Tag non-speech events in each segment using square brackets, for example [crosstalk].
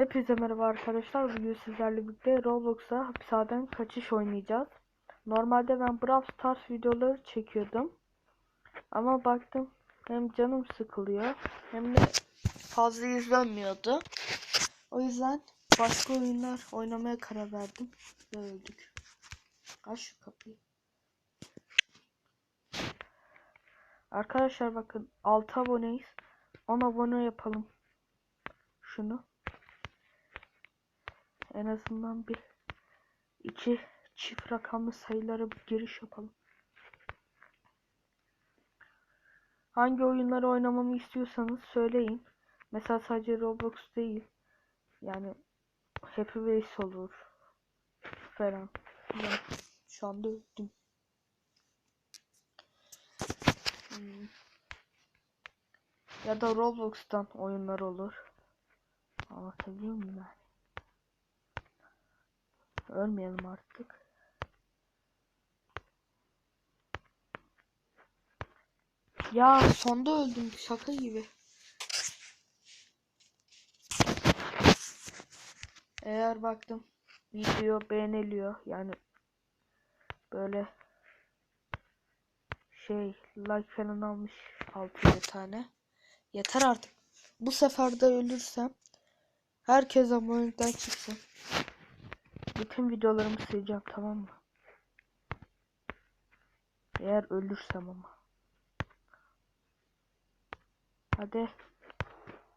Hepinize merhaba arkadaşlar. Bugün sizlerle birlikte Roblox'a hapishaneden kaçış oynayacağız. Normalde ben Brawl Stars videoları çekiyordum. Ama baktım hem canım sıkılıyor hem de fazla izlenmiyordu. O yüzden başka oyunlar oynamaya karar verdim. Ve öldük. Aç şu kapıyı. Arkadaşlar bakın 6 aboneyiz. 10 abone yapalım. Şunu. En azından bir iki çift rakamlı sayılara bir giriş yapalım. Hangi oyunları oynamamı istiyorsanız söyleyin. Mesela sadece Roblox değil. Yani Happy Wheels olur. Falan. Ben şu anda öldüm. Hmm. Ya da Roblox'tan oyunlar olur. Anlatabiliyor muyum yani? Ölmeyelim artık. Ya sonda öldüm şaka gibi. Eğer baktım video beğeniliyor yani böyle şey like falan almış 6 tane. Yeter artık. Bu sefer de ölürsem herkes abonelikten çıksın. Bütün videolarımı sileceğim tamam mı? Eğer ölürsem ama. Hadi.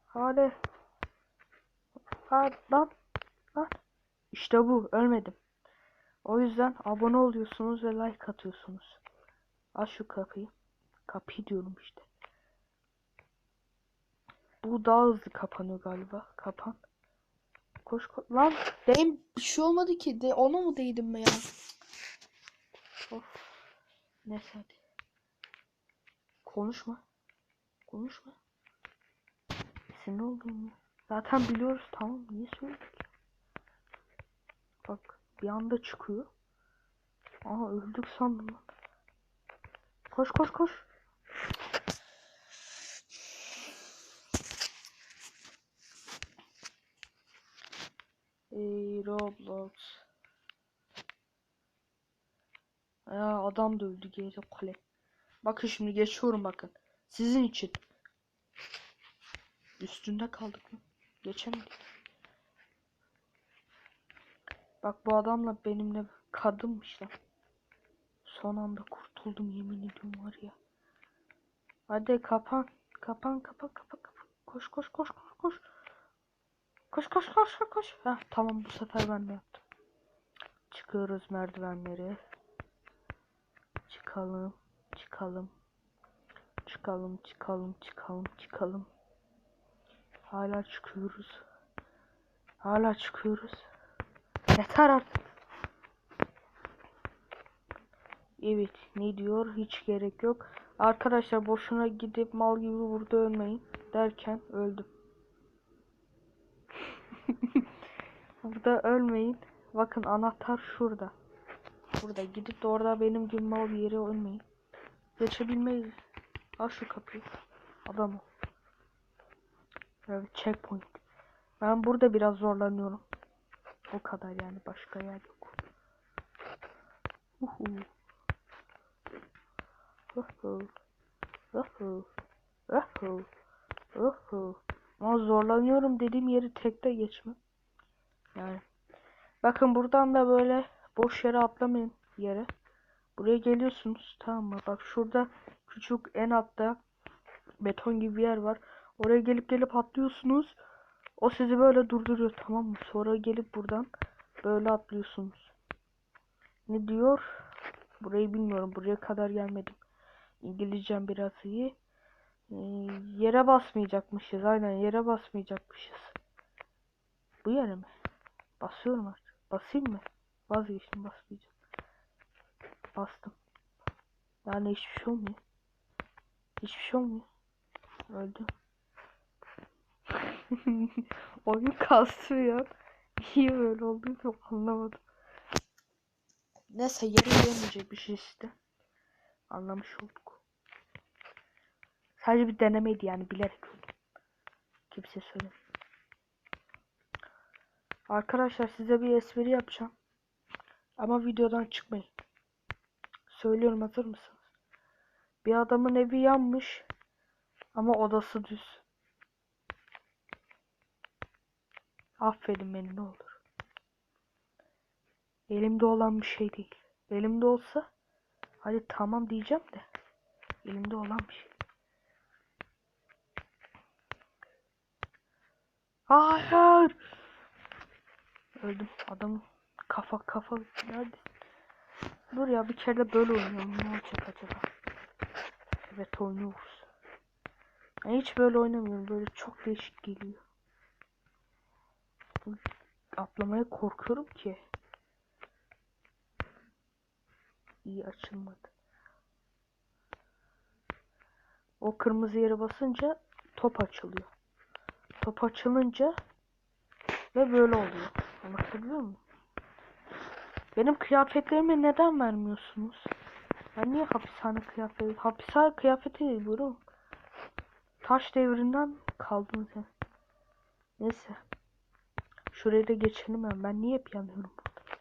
Hadi. Hadi lan. Lan. İşte bu. Ölmedim. O yüzden abone oluyorsunuz ve like atıyorsunuz. Aç şu kapıyı. Kapıyı diyorum işte. Bu daha hızlı kapanıyor galiba. Kapan. Koş koş. Lan değim bir şey olmadı ki. De ona mı değdim ben ya? Of. Neyse hadi. Konuşma. Konuşma. Sinir oldum ya. Zaten biliyoruz tamam. Niye söyledik? Bak bir anda çıkıyor. Aha öldük sandım. Koş koş koş. Roblox. Ya adam da öldü geri kale. Bakın şimdi geçiyorum bakın. Sizin için. Üstünde kaldık mı? Geçemedik. Bak bu adamla benimle kadınmış lan. Son anda kurtuldum yemin ediyorum var ya. Hadi kapan. Kapan kapan kapan kapan. Koş koş koş koş koş. Koş koş koş koş koş. Heh, tamam bu sefer ben de yaptım. Çıkıyoruz merdivenleri. Çıkalım. Çıkalım. Çıkalım çıkalım çıkalım çıkalım. Hala çıkıyoruz. Hala çıkıyoruz. Yeter artık. Evet ne diyor hiç gerek yok. Arkadaşlar boşuna gidip mal gibi burada ölmeyin derken öldüm. [laughs] burada ölmeyin. Bakın anahtar şurada. Burada gidip de orada benim gibi mal bir yere ölmeyin. Geçebilmeyiz. Al şu kapıyı. Adam ol. Evet checkpoint. Ben burada biraz zorlanıyorum. O kadar yani başka yer yok. Uhu. Uhu. Uhu. Uhu. Uhu. Ama zorlanıyorum dediğim yeri tekte geçme. Yani. Bakın buradan da böyle boş yere atlamayın yere. Buraya geliyorsunuz tamam mı? Bak şurada küçük en altta beton gibi bir yer var. Oraya gelip gelip atlıyorsunuz. O sizi böyle durduruyor tamam mı? Sonra gelip buradan böyle atlıyorsunuz. Ne diyor? Burayı bilmiyorum. Buraya kadar gelmedim. İngilizcem biraz iyi. Ee, yere basmayacakmışız. Aynen yere basmayacakmışız. Bu yere mi? Basıyorum artık. Basayım mı? Vazgeçtim basmayacağım. Bastım. Yani hiçbir şey olmuyor. Hiçbir şey olmuyor. Öldüm. [laughs] Oyun kastırıyor. Niye böyle oldu çok anlamadım. Neyse yere yemeyecek bir şey işte. Anlamış olduk. Sadece bir denemeydi yani bilerek öldüm. Kimse söyle. Arkadaşlar size bir espri yapacağım. Ama videodan çıkmayın. Söylüyorum hazır mısınız? Bir adamın evi yanmış ama odası düz. Affedin beni ne olur. Elimde olan bir şey değil. Elimde olsa hadi tamam diyeceğim de elimde olan bir şey. Hayır. Öldüm. Adamın kafa kafa nerede? Dur ya bir kere de böyle oynayalım. Ne olacak acaba? Evet oynuyoruz. Ben hiç böyle oynamıyorum. Böyle çok değişik geliyor. Atlamaya korkuyorum ki. İyi açılmadı. O kırmızı yere basınca top açılıyor. Top açılınca ve böyle oluyor. Anlatabiliyor muyum? Benim kıyafetlerimi neden vermiyorsunuz? Ben niye hapishane kıyafeti? Hapishane kıyafeti değil bu. Taş devrinden kaldım sen. Neyse. Şuraya da geçelim ben. Ben niye hep yanıyorum burada?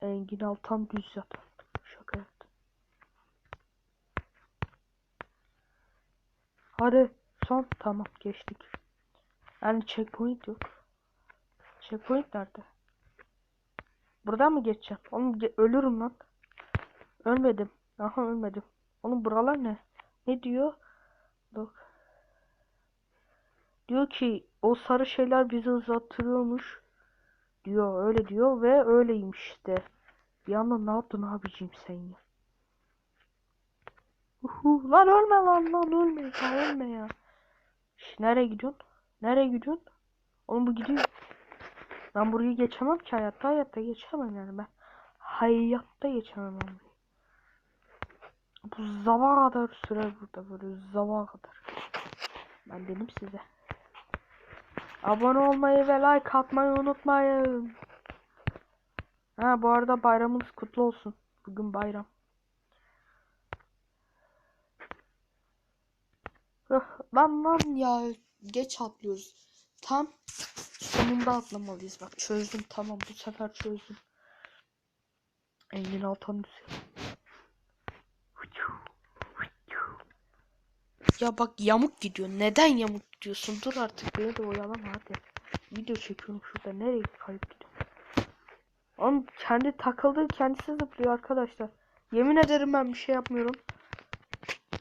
Engin Altan düz yatan. Şaka yaptım. Hadi son tamam geçtik. Yani checkpoint yok. Checkpoint nerede? Buradan mı geçeceğim? Oğlum ge- ölürüm lan. Ölmedim. Aha ölmedim. Oğlum buralar ne? Ne diyor? Bak. Diyor ki o sarı şeyler bizi uzattırıyormuş. Diyor öyle diyor ve öyleymiş işte. Bir anda ne yaptın abicim sen ya? Uhu, lan ölme lan lan ölme ya ölme ya. Şş, nereye gidiyorsun? Nereye gidiyorsun? Oğlum bu gidiyor. Ben burayı geçemem ki hayatta hayatta geçemem yani ben. Hayatta geçemem ben burayı. Bu zava kadar sürer burada böyle zava kadar. Ben dedim size. Abone olmayı ve like atmayı unutmayın. Ha bu arada bayramınız kutlu olsun. Bugün bayram. Lan lan ya geç atlıyoruz. Tam sonunda atlamalıyız. Bak çözdüm tamam bu sefer çözdüm. Engin Altan düzey. Ya bak yamuk gidiyor. Neden yamuk gidiyorsun? Dur artık beni de oyalama hadi. Video çekiyorum şurada. Nereye kayıp gidiyor? Oğlum kendi takıldığı kendisi zıplıyor arkadaşlar. Yemin ederim ben bir şey yapmıyorum.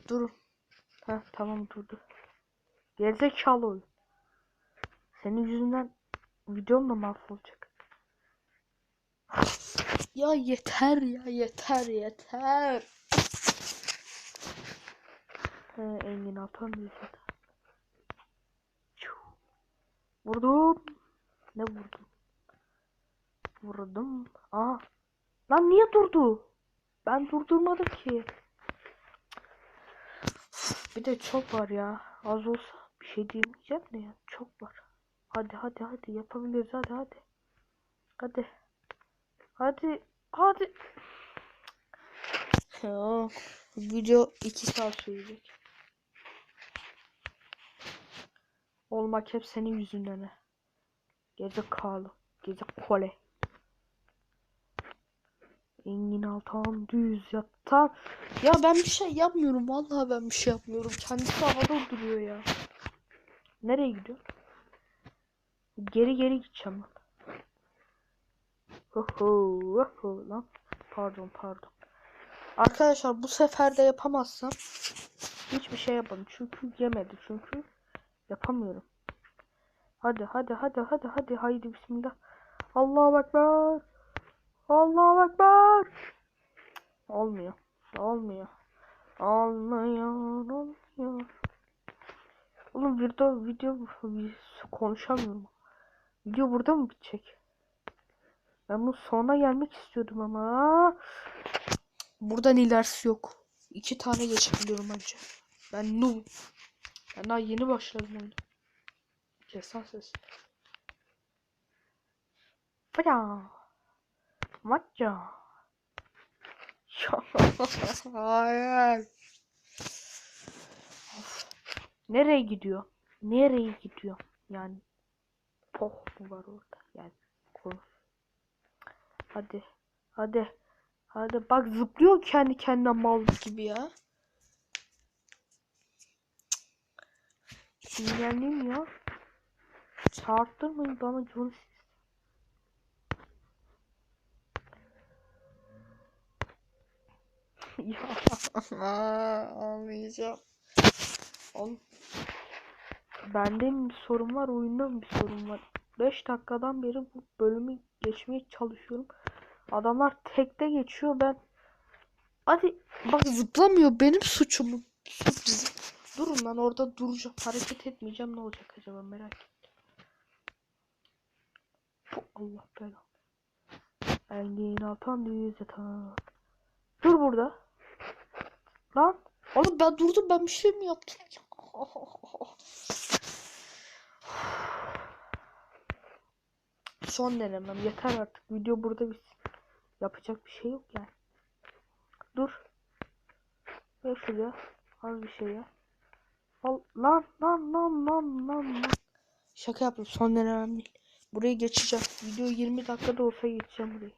Durun. Heh tamam durdu. Gerizekalı oyun. Senin yüzünden videom da mahvolacak. Ya yeter ya yeter yeter. He, Engin Altan. Çu. Vurdum. Ne vurdum? Vurdum. Aa. Lan niye durdu? Ben durdurmadım ki. Bir de çok var ya. Az olsa bir şey diyemeyeceğim de ya. Çok var. Hadi hadi hadi yapabiliriz hadi hadi. Hadi. Hadi. Hadi. Video 2 saat sürecek. Olmak hep senin yüzünden. Gece kalı. Gece kole. Engin Altan düz yatan. Ya ben bir şey yapmıyorum. Vallahi ben bir şey yapmıyorum. Kendisi havada duruyor ya. Nereye gidiyor? Geri geri gideceğim lan. Oho, oho lan. Pardon pardon. Arkadaşlar bu sefer de yapamazsam hiçbir şey yapamam. Çünkü yemedi. Çünkü yapamıyorum. Hadi hadi hadi hadi hadi haydi bismillah. Allahu ekber. Allahu ekber. Olmuyor. Olmuyor. Olmuyor. Olmuyor. Oğlum video video konuşamıyorum. Video burada mı bitecek? Ben bu sona gelmek istiyordum ama buradan ilerisi yok. İki tane geçebiliyorum önce. Ben noob. Ben daha yeni başladım oyuna. Kesan ses. Fıra. Maça. [laughs] Hayır. Nereye gidiyor? Nereye gidiyor? Yani poh mu var orada? Yani konuş. Hadi. Hadi. Hadi bak zıplıyor kendi kendine mal gibi ya. Sinirlendim ya. Çağırttırmayın bana John Cena. ya [laughs] ağlayacağım. Oğlum. Bende mi bir sorun var, oyunda mı bir sorun var? 5 dakikadan beri bu bölümü geçmeye çalışıyorum. Adamlar tekte geçiyor ben. Hadi bak zıplamıyor benim suçum. bizim. Durun lan orada duracağım. Hareket etmeyeceğim ne olacak acaba merak ettim. Bu Allah belanı. Engin atan düz yatan. Dur burada. Lan. Oğlum ben durdum ben bir şey mi yaptım? Son denemem yeter artık. Video burada bitsin. Yapacak bir şey yok yani. Dur. Ver şuraya. Az bir şey ya. Al lan lan lan lan lan lan. Şaka yaptım. Son denemem değil. Burayı geçeceğim. Video 20 dakikada olsa geçeceğim burayı.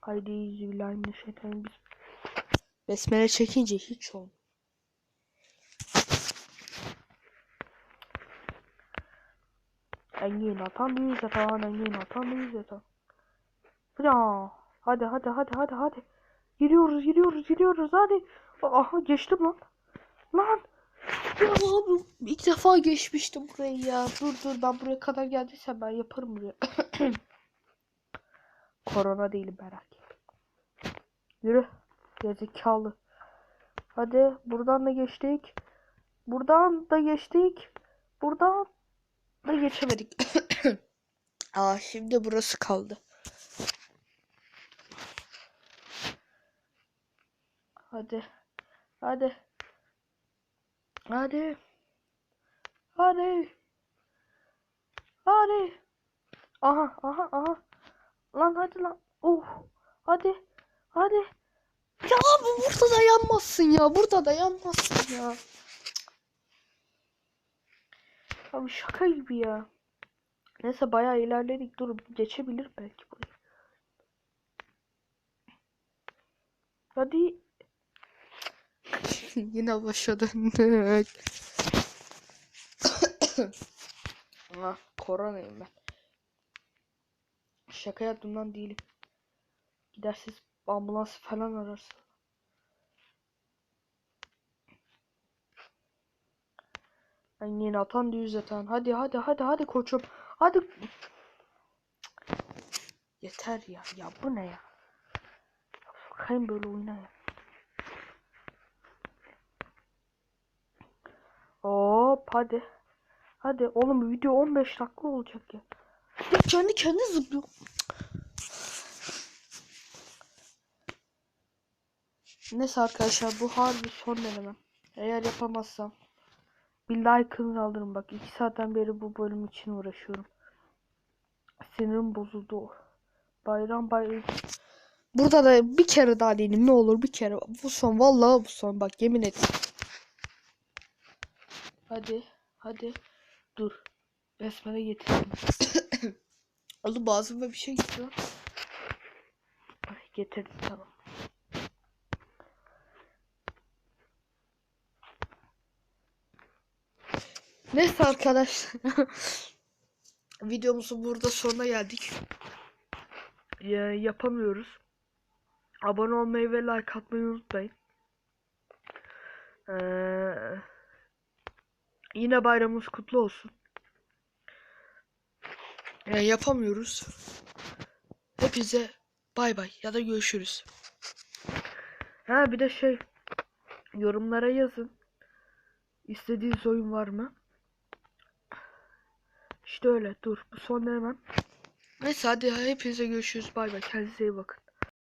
Haydi Bismillahirrahmanirrahim. Biz Besmele çekince hiç olmuyor. Engin atan düz yatan, engin atan düz yatan. Ya, hadi hadi hadi hadi hadi. Giriyoruz giriyoruz giriyoruz hadi. Aha geçtim lan. Lan. Ya abi ilk defa geçmiştim burayı ya. Dur dur ben buraya kadar geldiysem ben yaparım buraya. [coughs] Korona değilim merak. Yürü. Gerizekalı. Hadi buradan da geçtik. Buradan da geçtik. Buradan da geçemedik. [coughs] Aa şimdi burası kaldı. Hadi. Hadi. Hadi. Hadi. Hadi. Aha aha aha. Lan hadi lan. Oh. Hadi. Hadi. Ya abi burada da yanmazsın ya. Burada da yanmazsın ya. Abi şaka gibi ya. Neyse bayağı ilerledik. Dur geçebilir belki burayı. Hadi. [laughs] Yine başa döndük. [coughs] ah, koronayım ben. Şaka yaptığımdan değilim. Gidersiz ambulans falan ararsın. Yine atan düz yatan. Hadi hadi hadi hadi koçum. Hadi. Yeter ya. Ya bu ne ya? Bakayım böyle oyna ya. Hop hadi. Hadi oğlum video 15 dakika olacak. Ya kendi kendi zıplıyor. Neyse arkadaşlar bu harbi son denemem. Eğer yapamazsam bir like'ınızı alırım bak. 2 saatten beri bu bölüm için uğraşıyorum. Sinirim bozuldu. Bayram bayram. Burada da bir kere daha deneyim ne olur bir kere. Bu son vallahi bu son bak yemin et. Hadi hadi dur. Besmele getireyim. [coughs] Oğlum ağzıma bir şey gitti lan. Ay, Getirdim tamam. Neyse arkadaşlar. [laughs] Videomuzun burada sonuna geldik. Ya, yapamıyoruz. Abone olmayı ve like atmayı unutmayın. Ee, yine bayramımız kutlu olsun. Ya, yapamıyoruz. Hepinize bay bay ya da görüşürüz. Ha bir de şey yorumlara yazın. İstediğiniz oyun var mı? İşte öyle. Dur. Bu son denemem. Neyse hadi hepinize görüşürüz. Bay bay. Kendinize iyi bakın.